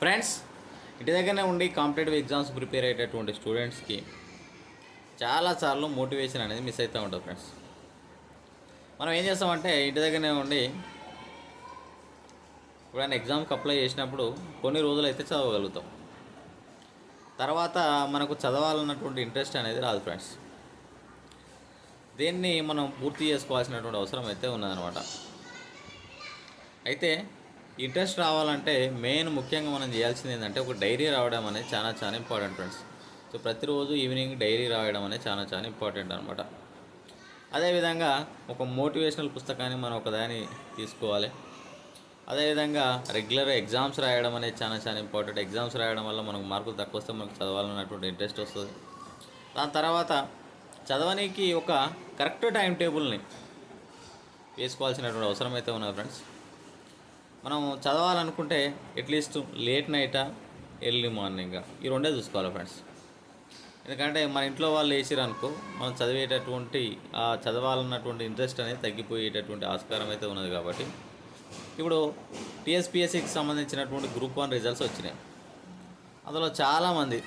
Friends ఇంటి దగ్గరనే ఉండి కాంపిటేటివ్ ఎగ్జామ్స్ ప్రిపేర్ అయ్యేటటువంటి స్టూడెంట్స్కి చాలాసార్లు మోటివేషన్ అనేది మిస్ అవుతూ ఉంటుంది ఫ్రెండ్స్ మనం ఏం చేస్తామంటే ఇంటి దగ్గరనే ఉండి ఎప్పుడైనా ఎగ్జామ్కి అప్లై చేసినప్పుడు కొన్ని రోజులు అయితే చదవగలుగుతాం. తర్వాత మనకు చదవాలన్నటువంటి ఇంట్రెస్ట్ అనేది రాదు ఫ్రెండ్స్ దీన్ని మనం పూర్తి చేసుకోవాల్సినటువంటి అవసరం అయితే ఉన్నదనమాట అయితే ఇంట్రెస్ట్ రావాలంటే మెయిన్ ముఖ్యంగా మనం చేయాల్సింది ఏంటంటే ఒక డైరీ రావడం అనేది చాలా చాలా ఇంపార్టెంట్ ఫ్రెండ్స్. సో ప్రతిరోజు ఈవినింగ్ డైరీ రాయడం అనేది చాలా చాలా ఇంపార్టెంట్ అనమాట అదేవిధంగా ఒక మోటివేషనల్ పుస్తకాన్ని మనం ఒకదాన్ని తీసుకోవాలి. అదేవిధంగా రెగ్యులర్ ఎగ్జామ్స్ రాయడం అనేది చాలా చాలా ఇంపార్టెంట్. ఎగ్జామ్స్ రాయడం వల్ల మనకు మార్కులు తక్కువ వస్తే మనకు చదవాలన్నటువంటి ఇంట్రెస్ట్ వస్తుంది. దాని తర్వాత చదవనీకి ఒక కరెక్ట్ టైం టేబుల్ని వేసుకోవాల్సినటువంటి అవసరం అయితే ఉన్నది ఫ్రెండ్స్. మనం చదవాలనుకుంటే అట్లీస్ట్ లేట్ నైటా ఎర్లీ మార్నింగ్. ఈ రెండే చూసుకోవాలి ఫ్రెండ్స్. ఎందుకంటే మన ఇంట్లో వాళ్ళు వేసిరు అనుకో మనం చదివేటటువంటి ఆ చదవాలన్నటువంటి ఇంట్రెస్ట్ అనేది తగ్గిపోయేటటువంటి ఆస్కారం అయితే ఉన్నది కాబట్టి. ఇప్పుడు టీఎస్పిఎస్సికి సంబంధించినటువంటి గ్రూప్ వన్ రిజల్ట్స్ వచ్చినాయి. అందులో చాలామంది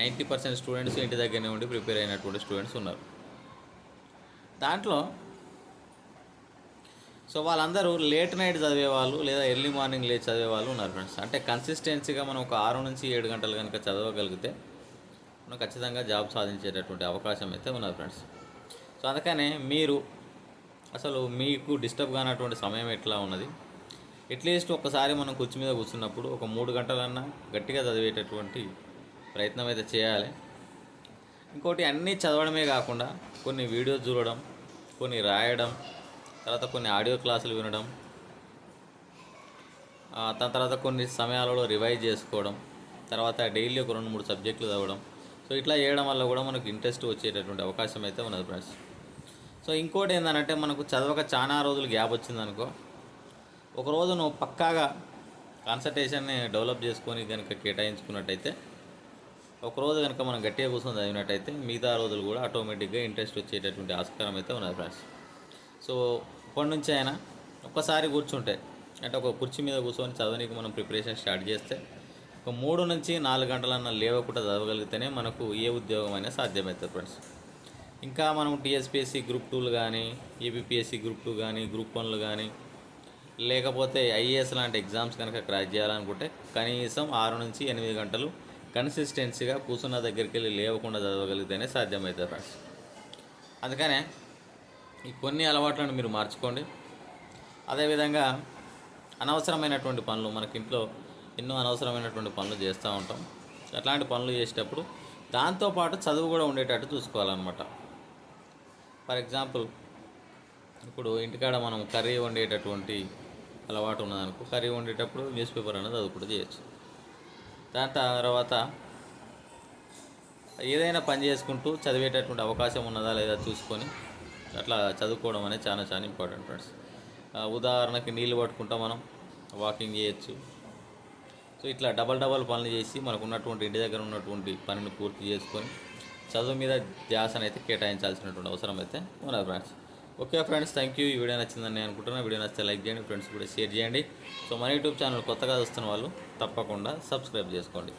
నైంటీ పర్సెంట్ స్టూడెంట్స్ ఇంటి దగ్గరనే ఉండి ప్రిపేర్ అయినటువంటి స్టూడెంట్స్ ఉన్నారు. దాంట్లో సో వాళ్ళందరూ లేట్ నైట్ చదివే వాళ్ళు లేదా ఎర్లీ మార్నింగ్ లేచి చదివే వాళ్ళు ఉన్నారు ఫ్రెండ్స్ అంటే కన్సిస్టెన్సీగా మనం ఒక ఆరు నుంచి ఏడు గంటలు కనుక చదవగలిగితే మనం ఖచ్చితంగా జాబ్ సాధించేటటువంటి అవకాశం అయితే ఉన్నది ఫ్రెండ్స్ సో అందుకనే మీరు అసలు మీకు డిస్టర్బ్ కానటువంటి సమయం ఎట్లా ఉన్నది? అట్లీస్ట్ ఒకసారి మనం కుర్చీ మీద కూర్చున్నప్పుడు ఒక మూడు గంటలన్నా గట్టిగా చదివేటటువంటి ప్రయత్నం అయితే చేయాలి. ఇంకోటి అన్నీ చదవడమే కాకుండా కొన్ని వీడియోస్ చూడడం కొన్ని రాయడం తర్వాత కొన్ని ఆడియో క్లాసులు వినడం దాని తర్వాత కొన్ని సమయాలలో రివైజ్ చేసుకోవడం తర్వాత డైలీ ఒక రెండు మూడు సబ్జెక్టులు చదవడం. సో ఇట్లా చేయడం వల్ల కూడా మనకు ఇంట్రెస్ట్ వచ్చేటటువంటి అవకాశం అయితే ఉన్నది ఫ్రెండ్స్. సో ఇంకోటి ఏంటంటే మనకు చదవక చాలా రోజులు గ్యాప్ వచ్చిందనుకో ఒకరోజు నువ్వు పక్కాగా కాన్సన్ట్రేషన్ని డెవలప్ చేసుకొని కనుక కేటాయించుకున్నట్టయితే ఒకరోజు కనుక మనం గట్టిగా కూర్చొని చదివినట్టయితే మిగతా రోజులు కూడా ఆటోమేటిక్గా ఇంట్రెస్ట్ వచ్చేటటువంటి ఆస్కారం అయితే ఉన్నది ఫ్రెండ్స్. సో అప్పటి నుంచి అయినా ఒక్కసారి కూర్చుంటే అంటే ఒక కుర్చీ మీద కూర్చొని చదవనీకి మనం ప్రిపరేషన్ స్టార్ట్ చేస్తే ఒక మూడు నుంచి నాలుగు గంటలన్న లేవకుండా చదవగలిగితేనే మనకు ఏ ఉద్యోగం అయినా సాధ్యమవుతుంది ఫ్రెండ్స్. ఇంకా మనం టీఎస్పిఎస్సి గ్రూప్ టూలు కానీ ఏబిపిఎస్సి గ్రూప్ టూ కానీ గ్రూప్ వన్లు కానీ లేకపోతే ఐఏఎస్ లాంటి ఎగ్జామ్స్ కనుక క్రాక్ చేయాలనుకుంటే కనీసం ఆరు నుంచి ఎనిమిది గంటలు కన్సిస్టెన్సీగా కూర్చున్న దగ్గరికి వెళ్ళి లేవకుండా చదవగలిగితేనే సాధ్యమవుతుంది ఫ్రెండ్స్. అందుకనే ఈ కొన్ని అలవాట్లను మీరు మార్చుకోండి. అదేవిధంగా అనవసరమైనటువంటి పనులు మనకి ఇంట్లో ఎన్నో అనవసరమైనటువంటి పనులు చేస్తూ ఉంటాం. అట్లాంటి పనులు చేసేటప్పుడు దాంతోపాటు చదువు కూడా ఉండేటట్టు చూసుకోవాలన్నమాట. ఫర్ ఎగ్జాంపుల్ ఇప్పుడు ఇంటికాడ మనం కర్రీ వండేటటువంటి అలవాటు ఉన్నదనుకో కర్రీ వండేటప్పుడు న్యూస్ పేపర్ అనేది చదువుకుంటూ చేయొచ్చు. దాని తర్వాత ఏదైనా పని చేసుకుంటూ చదివేటటువంటి అవకాశం ఉన్నదా లేదా చూసుకొని అట్లా చదువుకోవడం అనేది చాలా చాలా ఇంపార్టెంట్ ఫ్రెండ్స్ ఉదాహరణకి నీళ్ళు పట్టుకుంటా మనం వాకింగ్ చేయొచ్చు. సో ఇట్లా డబల్ డబల్ పనులు చేసి మనకు ఉన్నటువంటి ఇంటి దగ్గర ఉన్నటువంటి పనిని పూర్తి చేసుకొని చదువు మీద ధ్యాసను అయితే కేటాయించాల్సినటువంటి అవసరం అయితే ఉన్నది friends okay friends thank you ఈ వీడియో నచ్చిందని నేను అనుకుంటున్నాను వీడియో నచ్చితే లైక్ చేయండి ఫ్రెండ్స్ కూడా షేర్ చేయండి. సో మన యూట్యూబ్ ఛానల్ కొత్తగా చూస్తున్న వాళ్ళు తప్పకుండా సబ్స్క్రైబ్ చేసుకోండి.